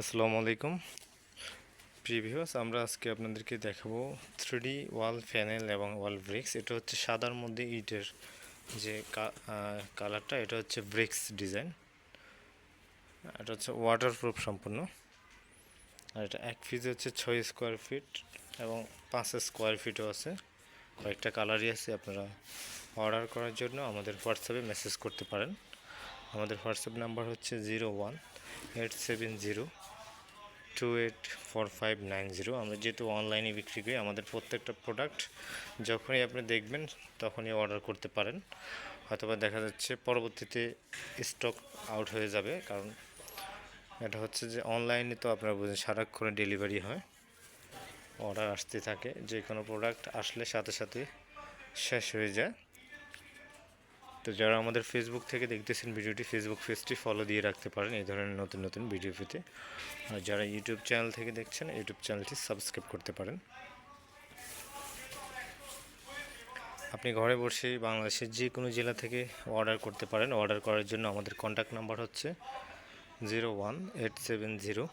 আসসালামু আলাইকুম। প্রিভিউস আমরা আজকে আপনাদেরকে দেখাবো থ্রিডি ওয়াল প্যানেল এবং ওয়াল ব্রিক্স এটা হচ্ছে সাদার মধ্যে ইটের যে কালারটা এটা হচ্ছে ব্রিক্স ডিজাইন এটা হচ্ছে ওয়াটারপ্রুফ সম্পূর্ণ। আর এটা এক ফিজে হচ্ছে ছয় স্কোয়ার ফিট এবং পাঁচ স্কোয়ার ফিটও আছে। কয়েকটা কালারই আছে, আপনারা অর্ডার করার জন্য আমাদের হোয়াটসঅ্যাপে মেসেজ করতে পারেন। আমাদের হোয়াটসঅ্যাপ নাম্বার হচ্ছে zero one eight seven zero two eight four five nine zero আমরা যেহেতু অনলাইনে বিক্রি করি, আমাদের প্রত্যেকটা প্রোডাক্ট যখনই আপনি দেখবেন, তখনই অর্ডার করতে পারেন। হয়তোবা দেখা যাচ্ছে পরবর্তীতে স্টক আউট হয়ে যাবে, কারণ এটা হচ্ছে যে অনলাইনে তো আপনারা বুঝেন, সারাক্ষণে ডেলিভারি হয়। অর্ডার আসতে থাকে যে কোনো প্রোডাক্ট আসলে সাথে সাথে শেষ হয়ে যায়। তো যারা আমাদের ফেসবুক থেকে দেখতেছেন ভিডিওটি ফেসবুক পেজটি ফলো দিয়ে রাখতে পারেন এই ধরনের নতুন নতুন ভিডিও পেতে। আর যারা ইউটিউব চ্যানেল থেকে দেখছেন ইউটিউব চ্যানেলটি সাবস্ক্রাইব করতে পারেন। আপনি ঘরে বসেই বাংলাদেশের যে কোনো জেলা থেকে অর্ডার করতে পারেন। অর্ডার করার জন্য আমাদের কন্ট্যাক্ট নাম্বার হচ্ছে zero one eight seven zero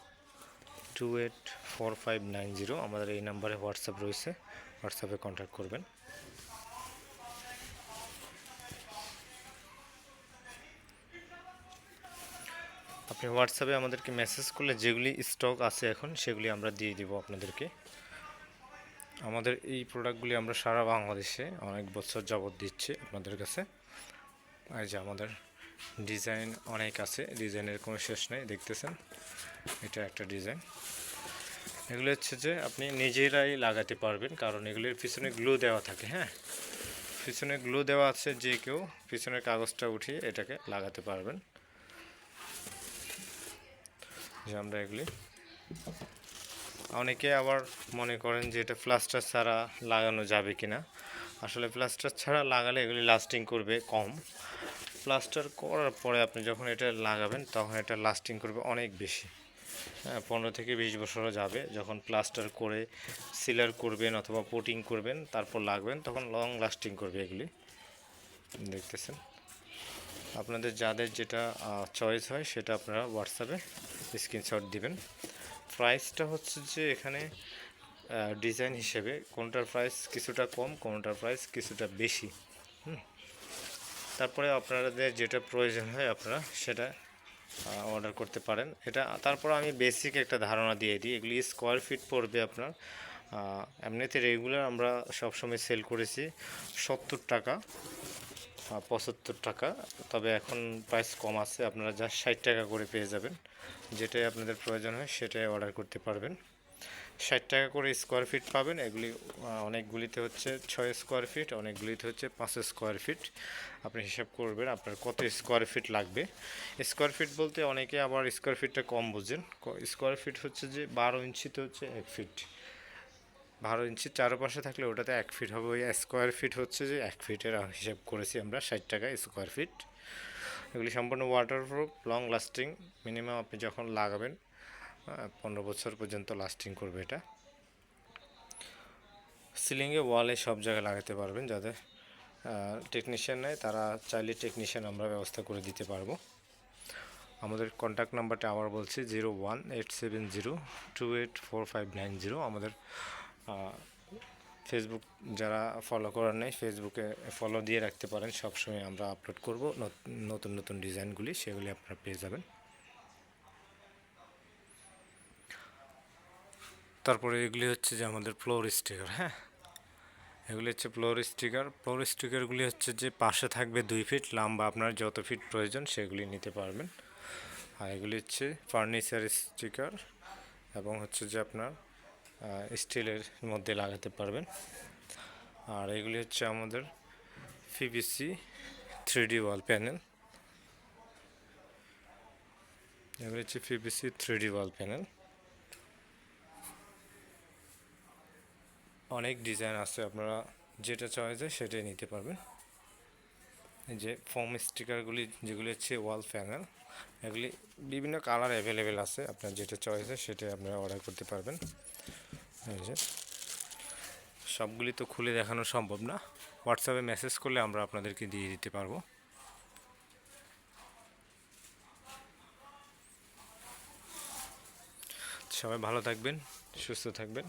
two eight four five nine zero আমাদের এই নাম্বারে হোয়াটসঅ্যাপ রয়েছে। হোয়াটসঅ্যাপে কন্ট্যাক্ট করবেন। আপনি হোয়াটসঅ্যাপে আমাদেরকে মেসেজ করলে যেগুলি স্টক আছে এখন, সেগুলি আমরা দিয়ে দিব আপনাদেরকে। আমাদের এই প্রোডাক্টগুলি আমরা সারা বাংলাদেশে অনেক বছর যাবৎ দিচ্ছি আপনাদের কাছে। এই যে আমাদের ডিজাইন অনেক আছে, ডিজাইনের কোনো শেষ নেই, দেখতেছেন? এটা একটা ডিজাইন। এগুলো হচ্ছে যে আপনি নিজেরাই লাগাতে পারবেন, কারণ এগুলির পিছনে গ্লু দেওয়া থাকে হ্যাঁ? পিছনে গ্লু দেওয়া আছে যে কেউ, পিছনের কাগজটা উঠিয়ে এটাকে লাগাতে পারবেন। যে আমরা এগুলি। অনেকে আবার মনে করেন যে এটা প্লাস্টার ছাড়া লাগানো যাবে কি না আসলে প্লাস্টার ছাড়া লাগালে এগুলি লাস্টিং করবে কম। প্লাস্টার করার পরে আপনি যখন এটা লাগাবেন, তখন এটা লাস্টিং করবে অনেক বেশি। হ্যাঁ পনেরো থেকে বিশ বছরও যাবে। যখন প্লাস্টার করে সিলার করবেন অথবা পোটিং করবেন, তারপর লাগবেন, তখন লং লাস্টিং করবে এগুলি। দেখতেছেন? আপনাদের যাদের যেটা চয়েস হয়, সেটা আপনারা হোয়াটসঅ্যাপে স্ক্রিনশট দিবেন। প্রাইসটা হচ্ছে যে এখানে ডিজাইন হিসেবে কোনটার প্রাইস কিছুটা কম, কোনটার প্রাইস কিছুটা বেশি। তারপরে আপনাদের যেটা প্রয়োজন হয় আপনারা সেটা অর্ডার করতে পারেন। এটা, তারপর আমি বেসিক একটা ধারণা দিয়ে দিই। এগুলি স্কোয়ার ফিট পড়বে আপনার। এমনিতে রেগুলার আমরা সবসময় সেল করেছি সত্তর টাকা। পঁচাত্তর টাকা। তবে এখন প্রাইস কম আছে, আপনারা যা ষাট টাকা করে পেয়ে যাবেন। যেটাই আপনাদের প্রয়োজন হয়, সেটাই অর্ডার করতে পারবেন। ষাট টাকা করে স্কোয়ার ফিট পাবেন, এগুলি অনেকগুলিতে হচ্ছে ছয় স্কোয়ার ফিট অনেকগুলিতে হচ্ছে পাঁচ স্কোয়ার ফিট আপনি হিসাব করবেন আপনার কত স্কোয়ার ফিট লাগবে। স্কোয়ার ফিট বলতে অনেকে আবার স্কোয়ার ফিটটা কম বুঝেন। স্কোয়ার ফিট হচ্ছে যে বারো ইঞ্চিতে হচ্ছে এক ফিট বারো ইঞ্চি চারপাশে থাকলে ওটাতে এক ফিট হবে। ওই স্কোয়ার ফিট হচ্ছে যে এক ফিটের হিসাব করেছি আমরা, ষাট টাকা স্কোয়ার ফিট এগুলি সম্পূর্ণ ওয়াটারপ্রুফ লং লাস্টিং মিনিমাম আপনি যখন লাগাবেন পনেরো বছর পর্যন্ত লাস্টিং করবে এটা। সিলিংয়ে ওয়ালে সব জায়গায় লাগাতে পারবেন যাদের টেকনিশিয়ান নেয় তারা চাইলে টেকনিশিয়ান আমরা ব্যবস্থা করে দিতে পারব। আমাদের কন্ট্যাক্ট নাম্বারটা আবার বলছি zero one eight seven zero two eight four five nine zero আমাদের ফেসবুক যারা ফলো করার নেই ফেসবুকে ফলো দিয়ে রাখতে পারেন। সবসময় আমরা আপলোড করব। নতুন নতুন ডিজাইনগুলি, সেগুলি আপনারা পেয়ে যাবেন। তারপরে এগুলি হচ্ছে যে আমাদের ফ্লোর স্টিকার হ্যাঁ? এগুলি হচ্ছে ফ্লোর স্টিকার ফ্লোর স্টিকারগুলি হচ্ছে যে পাশে থাকবে দুই ফিট লম্বা আপনার যত ফিট প্রয়োজন সেগুলি নিতে পারবেন। আর এগুলি হচ্ছে ফার্নিচার স্টিকার এবং হচ্ছে যে আপনার স্টিলের মধ্যে লাগাতে পারবেন। আর এগুলি হচ্ছে আমাদের পিভিসি থ্রি ওয়াল প্যানেল এগুলি হচ্ছে পিভিসি থ্রি ওয়াল প্যানেল অনেক ডিজাইন আছে, আপনারা যেটা চয়েসে সেটাই নিতে পারবেন। যে ফোম স্টিকারগুলি যেগুলি হচ্ছে ওয়াল প্যানেল এগুলি বিভিন্ন কালার অ্যাভেলেবেল আছে, আপনার যেটা চয়েসে সেটাই আপনারা অর্ডার করতে পারবেন। এই সবগুলি তো খুলে দেখানো সম্ভব না। হোয়াটসঅ্যাপে মেসেজ করলে আমরা আপনাদেরকে দিয়ে দিতে পারব। সবাই ভালো থাকবেন, সুস্থ থাকবেন।